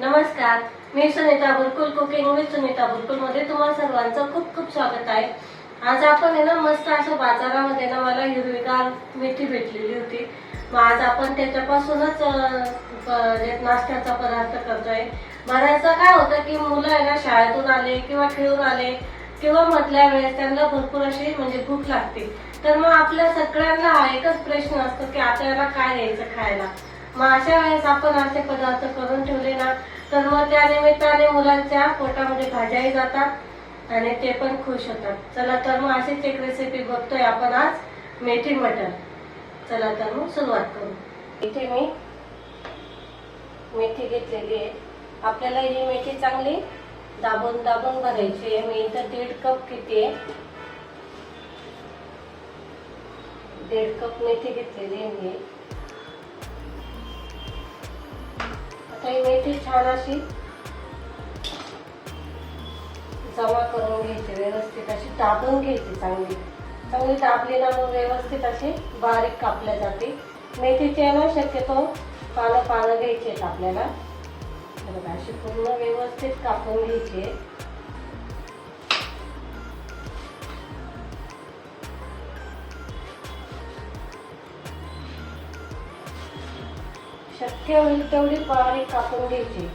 नमस्कार मी Sunita Bulkul cooking with Sunita बुलकुलमध्ये तुम्हाला सर्वांचं खूप खूप स्वागत आहे. आज आपण आहे ना मस्त असं बाजारामध्ये ना मला हिरवीगार मेथी भेटलेली होती. मग आज आपण त्याच्यापासूनच नाश्त्याचा पदार्थ करतोय. बऱ्याचदा काय होतं की मुलं आहे ना शाळेतून आले किंवा खेळून आले किंवा मधल्या वेळेस त्यांना भरपूर अशी म्हणजे भूक लागते. तर मग आपल्या सगळ्यांना हा एकच प्रश्न असतो की आपल्याला काय द्यायचं खायला? मग अशा वेळेस आपण असे पदार्थ करून ठेवले ना तर मग त्या निमित्ताने मुलांच्या पोटामध्ये भाज्याही जातात आणि ते पण खुश होतात. चला तर मग अशीच एक रेसिपी बघतोय आपण आज मेथी मटर. चला तर मग सुरुवात करू. इथे मी मेथी घेतलेली आहे. आपल्याला ही मेथी चांगली दाबून दाबून भरायची आहे. मी इथं दीड कप किती आहे? दीड कप मेथी घेतलेली आहे मी. मेथी छान अशी जमा करून घ्यायची व्यवस्थित अशी तापून घ्यायची चांगली. चांगली दाबली ना मग व्यवस्थित अशी बारीक कापल्या जाते. मेथीचे ना शक्यतो पानं पानं घ्यायची आहेत आपल्याला अशी पूर्ण व्यवस्थित कापून घ्यायची. शक्य होईल तेवढी बारीक कापून घ्यायची.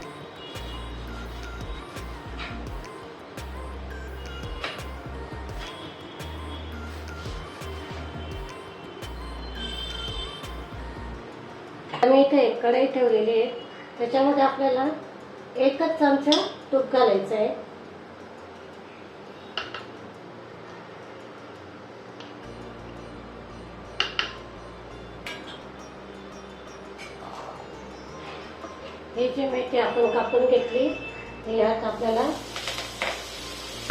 आम्ही इथे एक कढई ठेवलेली आहे. त्याच्यामध्ये आपल्याला एकच चमचा तूप घालायचं आहे. ही जी मेथी आपण कापून घेतली ती यात आपल्याला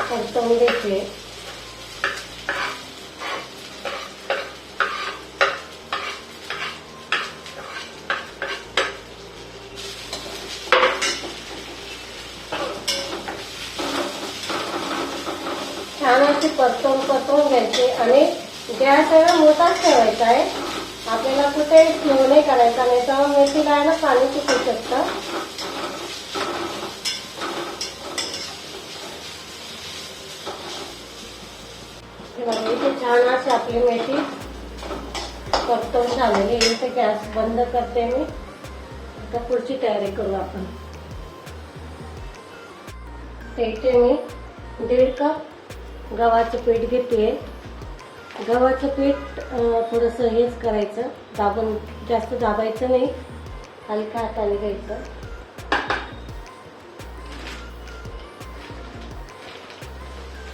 परतवून घ्यायची छान अशी परतवून परतवून घ्यायची आणि गॅस मोठाच ठेवायचा आहे आपल्याला कुठे स्लो नाही करायचा नाही तर मेथीला आहे ना पाणी सुटू शकतं. इथे छान असे आपली मेथी परतवून झालेली इथे गॅस बंद करते मी. आता पुढची तयारी करू आपण. ते इथे मी दीड कप गव्हाचं पीठ घेते गव्हाचं पीठ थोडस थोडंसं हेच करायचं. दाबून जास्त दाबायचं नाही. हलका हाताने घ्यायचं.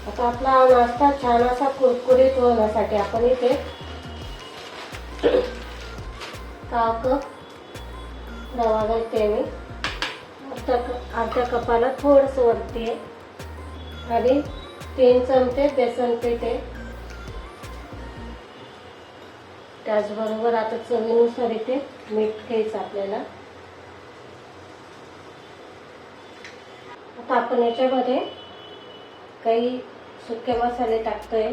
आता आपला नाश्ता छान असा कुरकुरीत होण्यासाठी आपण इथे पाव कप रवा घालते मी. अर्धा कप अर्ध्या कपाला थोडंसं वरती आहे. आणि तीन चमचे बेसन पीठ आहे. त्याचबरोबर आता चवीनुसार इथे मीठ घ्यायचं आपल्याला. आता आपण याच्यामध्ये काही सुके मसाले टाकतोय.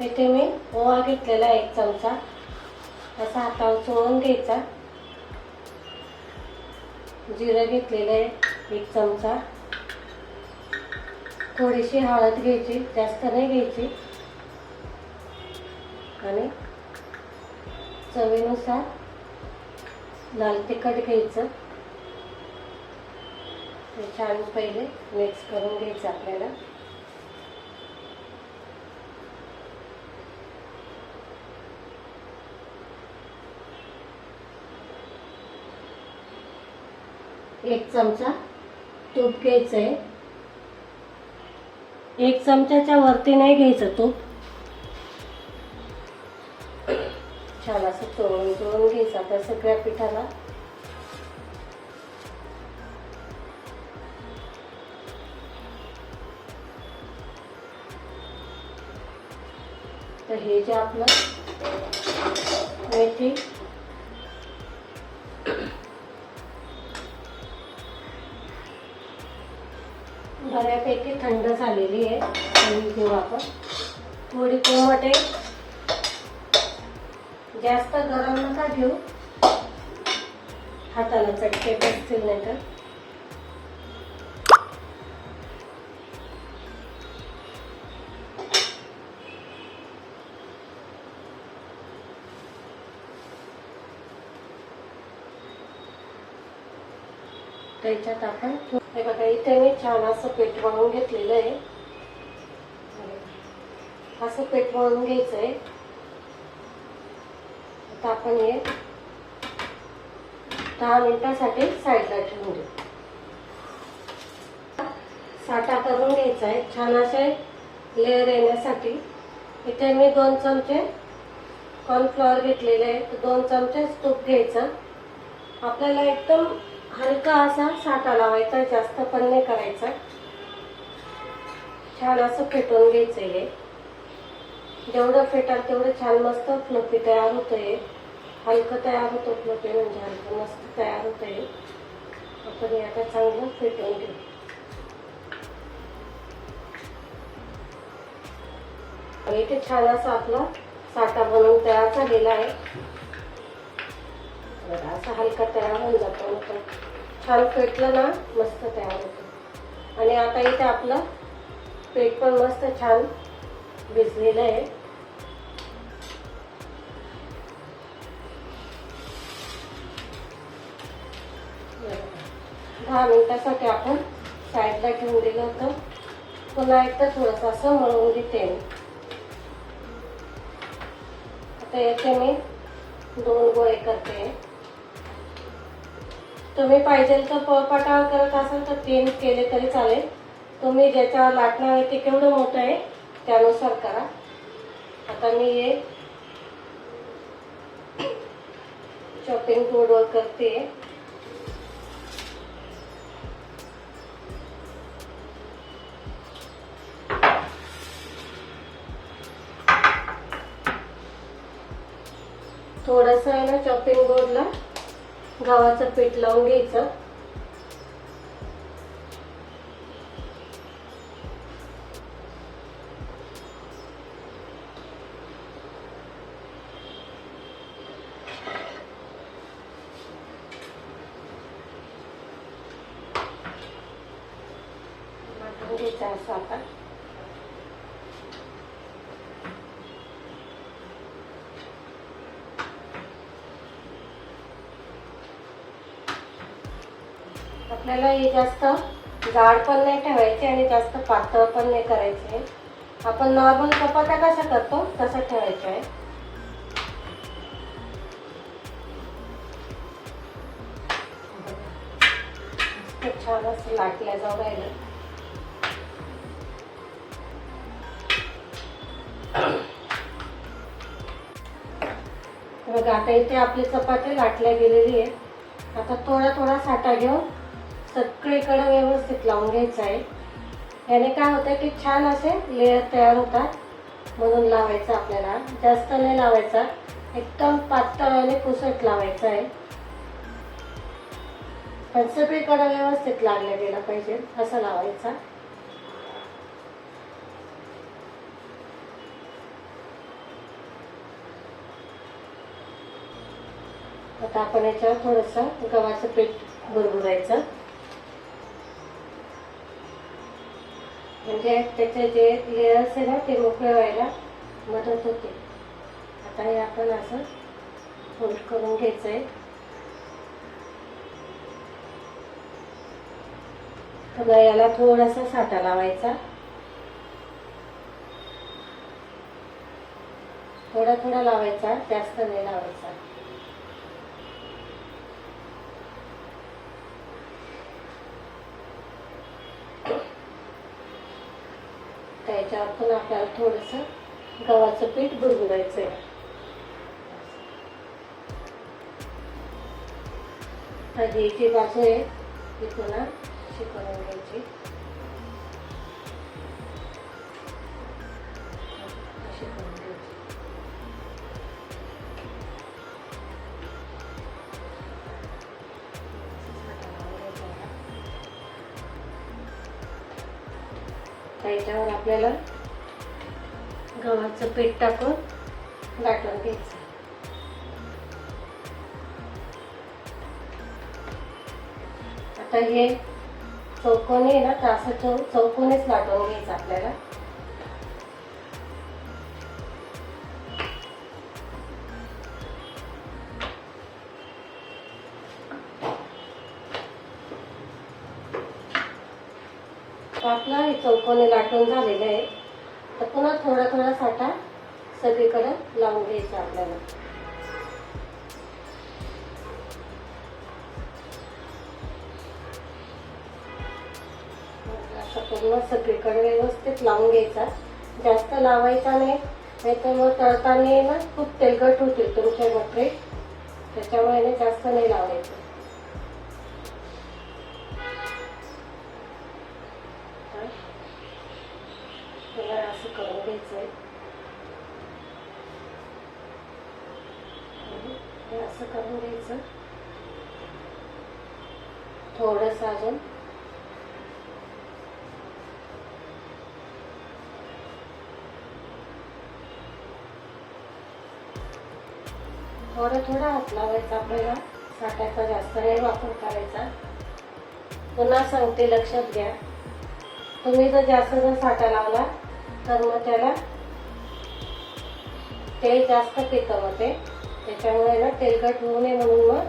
इथे मी ओवा घेतलेला एक चमचा. असा हातावर चोळून घ्यायचा. जिरं घेतलेलं आहे एक चमचा. थोडीशी हळद घ्यायची जास्त नाही घ्यायची. आणि चवीनुसार लाल तिखट घ्यायचं. ते छान पहिले मिक्स करून घ्यायचं आपल्याला. एक चमचा तूप घ्यायचं आहे एक चमच्याच्या वरती नाही घ्यायचं तूप. छान असं तळून तळून घ्यायचं आता सगळ्या पिठाला. तर हे जे आपलं मेथी बऱ्यापैकी थंड झालेली आहे. आणि घेऊ आपण. थोडी कोमट आहे. जास्त गरम नका घेऊ. हाताला चटके बसतील नाही तर त्याच्यात आपण हे बघा इथे मी छान असं पीठ वाळून घेतलेलं आहे. असं पीठ वाळून घ्यायचं आहे तर आपण हे दहा मिनिटासाठी साईडला ठेवून देऊ. साठा करून घ्यायचा आहे. छान असे लेअर येण्यासाठी. इथे मी दोन चमचे कॉर्नफ्लॉवर घेतलेले आहे. दोन चमचे तूप घ्यायचं. आपल्याला एकदम हलका असा साठा लावायचा जास्त पण नाही करायचा. छान असं फेटून घ्यायचं हे. जेवढं फेटाल तेवढं छान मस्त फ्लपी तयार होतंय. हलकं तयार होतं फ्लपी म्हणजे हलकं मस्त तयार होतंय. आपण हे आता चांगलं फेटून घेऊ. आणि इथे छान असा आपला साठा बनवून तयार झालेला आहे. असा हलका तयार होऊन जातो मग छान पेटलं ना मस्त तयार होतो. आणि आता इथे आपलं पेट पण मस्त छान भिजलेलं आहे. दहा मिनिटासाठी आपण साईडला ठेवून दिलं होतं. पुन्हा एकदा थोडंसं असं मळून घेते आता याचे मी दोन गोळे करते. तुम्ही पाहिजे तर पळपाटावर करत असाल तर तीन केले तरी चालेल. तुम्ही ज्याचा लाटणार आहे ते केवढं मोठं आहे त्यानुसार करा. आता मी हे शॉपिंग बोर्डवर करते. थोडंसं आहे ना चॉपिंग बोर्डला गव्हाचं पीठ लावून घ्यायचं. घ्यायचं आपल्याला हे जास्त जाड पण नाही ठेवायचे आणि जास्त पातळ पण नाही करायचे. आपण नॉर्मल चपात्या कशा करतो तसं ठेवायचं आहे. छान असं लाटल्या जाऊ राहिलं. बघा आता इथे आपली चपाती लाटल्या गेलेली आहे. आता थोडा थोडा साठा घेऊन सगळीकडे व्यवस्थित लावून घ्यायचा आहे. याने काय होतं की छान असे लेअर तयार होतात. म्हणून लावायचं आपल्याला. जास्त नाही लावायचा. एकदम पातळ आणि पुसट लावायचा आहे. पण सगळीकडे व्यवस्थित लागल्या गेला पाहिजे. असं लावायचा. आता आपण याच्यावर थोडंसं गव्हाचं पीठ बुरबुरायचं म्हणजे त्याचे जे लेअर्स आहे ना ते मोकळे व्हायला मदत होते. आता हे आपण असं फोल्ड करून घ्यायचं आहे पुन्हा याला थोडासा साठा लावायचा. थोडा थोडा लावायचा जास्त नाही लावायचा. त्याच्यावर पण आपल्याला थोडंसं गव्हाचं पीठ बुडबुडायचं आहे आधी जी बाजू आहे ती पुन्हा शिकवून घ्यायची. त्याच्यावर आपल्याला गव्हाचं पीठ टाकून लाटून घ्यायचं. आता हे चौकोनी आहे ना तर असं चौ चौकोनीच लाटून घ्यायचं आपल्याला. आपला हे चौकोनी लाटून झालेलं आहे. तर पुन्हा थोडा थोडा साठा सगळीकडे लावून घ्यायचा आपल्याला. असं पूर्ण सगळीकडे व्यवस्थित लावून घ्यायचा. जास्त लावायचा नाही. नाही तर मग तळताना ना खूप तेलकट होतील तुमचे बकरे त्याच्यामुळे जास्त नाही लावायचं. हे असं करून घ्यायचं थोडस अजून. थोडं थोडं हात लावायचा आपल्याला. साठ्याचा जास्त नाही वापर करायचा. पुन्हा सांगते लक्षात घ्या. तुम्ही जर जास्त जर साठा लावला तर मग त्याला तेल जास्त पितं मग ते त्याच्यामुळे ना तेलकट होऊ नये म्हणून मग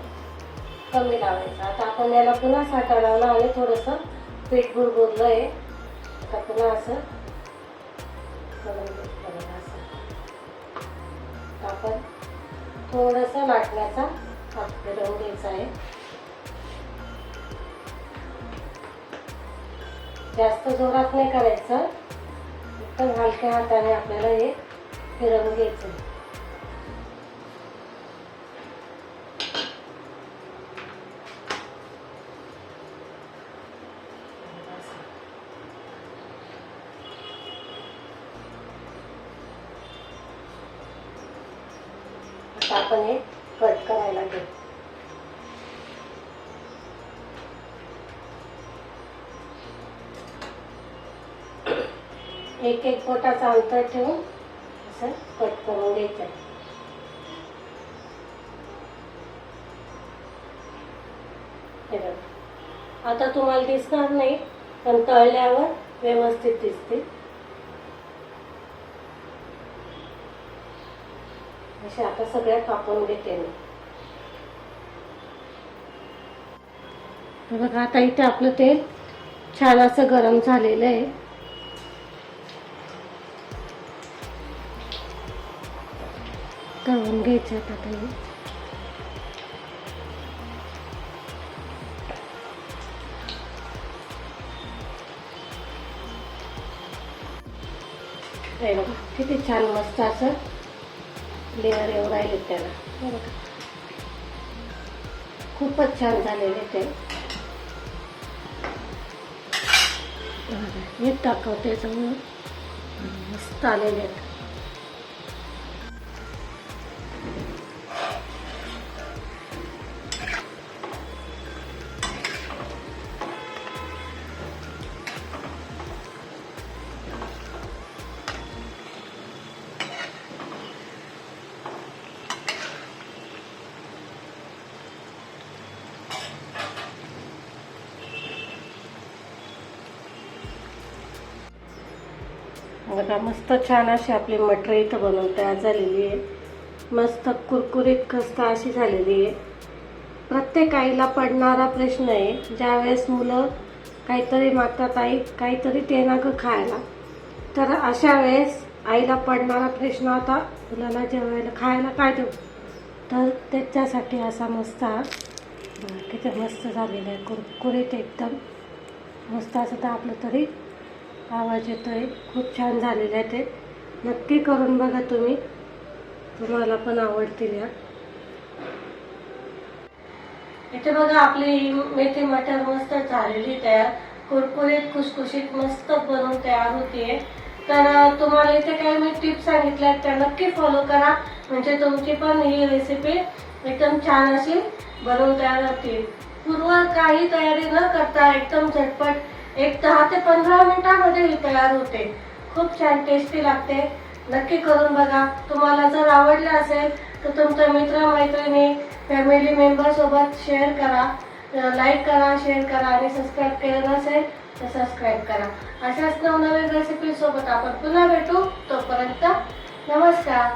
कमी लावायचं. आता आपण याला पुन्हा साठा लावला आणि थोडंसं पीठ बुडबुडलं आहे आता पुन्हा असं असं. आपण थोडंसं लाटण्याचा रंग फिरवून घ्यायचा आहे. जास्त जोरात नाही करायचं. एकदम हलक्या हाताने आपल्याला हे फिरवून घ्यायचं आता आपण हे कट करायला घेऊ एक एक बोटाचा अंतर ठेवून असं कट करून घ्यायचं. आहे आता तुम्हाला दिसणार नाही पण तळल्यावर व्यवस्थित दिसते. असे आता सगळ्या कापून घेते मी. बघा आता इथे आपलं तेल छान असं गरम झालेलं आहे. तळून घ्यायचं आता ताई बघा किती छान मस्त असं लेअर येऊन राहिले त्याला. बघा. खूपच छान झालेले ते. हे टाकवते जवळ मस्त आलेले आहेत. बघा मस्त छान अशी आपली मटर इथं बनवून तयार झालेली आहे. मस्त कुरकुरीत खस्ता अशी झालेली आहे. प्रत्येक आईला पडणारा प्रश्न आहे ज्यावेळेस मुलं काहीतरी मागतात आई काहीतरी ते ना गं खायला. तर अशा वेळेस आईला पडणारा प्रश्न आता मुलाला जेवायला खायला काय देऊ? तर त्याच्यासाठी असा मस्त हा किती मस्त झालेला आहे कुरकुरीत एकदम. मस्त असं तर आपलं तरी आवाज येतोय. खूप छान झालेले आहे ते. नक्की करून बघा तुम्ही. तुम्हाला पण आवडतील या. इथे बघा आपली मेथी मटर मस्त झालेली तयार. कुरकुरीत खुसखुशीत मस्त बनवून तयार होतीये. तर तुम्हाला इथे काही मी टिप्स सांगितल्या आहेत त्या नक्की फॉलो करा. म्हणजे तुमची पण ही रेसिपी एकदम छान अशी बनवून तयार होतील पूर्व काही तयारी न करता एकदम झटपट एक दहा ते पंधरा मिनिटांमध्ये ही तयार होते. खूप छान टेस्टी लागते. नक्की करून बघा. तुम्हाला जर आवडलं असेल तर तुमच्या मित्र मैत्रिणी फॅमिली मेंबरसोबत शेअर करा. लाईक करा शेअर करा आणि सबस्क्राईब केलं नसेल तर सबस्क्राईब करा. अशाच नवनवीन रेसिपीसोबत आपण पुन्हा भेटू. तोपर्यंत नमस्कार.